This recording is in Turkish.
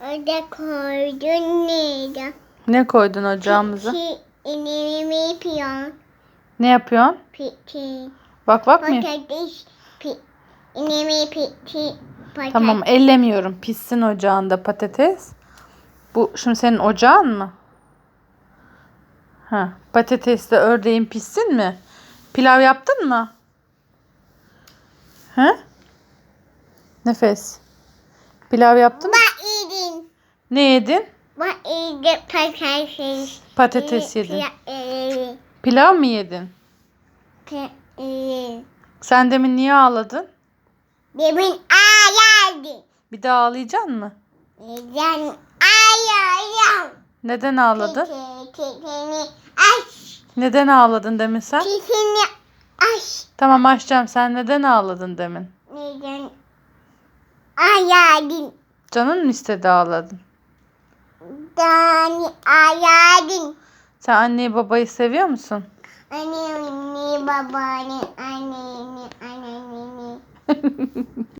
Orada koydun neydi? Ne koydun ocağımıza? Peki, inimi yapıyorsun? Ne yapıyorsun? Peki. Bak bak mı? Patates. Pi, inimi peki. Patates. Tamam ellemiyorum. Pişsin ocağında patates. Bu şimdi senin ocağın mı? Ha, patatesle ördeğin pişsin mi? Pilav yaptın mı? He? Nefes. Pilav yaptın mı? Ne yedin? Patates. Patates yedin. Pilav mı yedin? Sen demin niye ağladın? Demin ayardı. Bir daha ağlayacak mı? Neden ayarım? Neden ağladın? Titini aç. Neden ağladın demin sen? Titini aç. Tamam açacağım. Sen neden ağladın demin? Neden ayardın? Canın mı istedi ağladın? Dani ayardın. Sen anneyi babayı seviyor musun? Anne, anne, babaanne, anne, anne, anne, anne.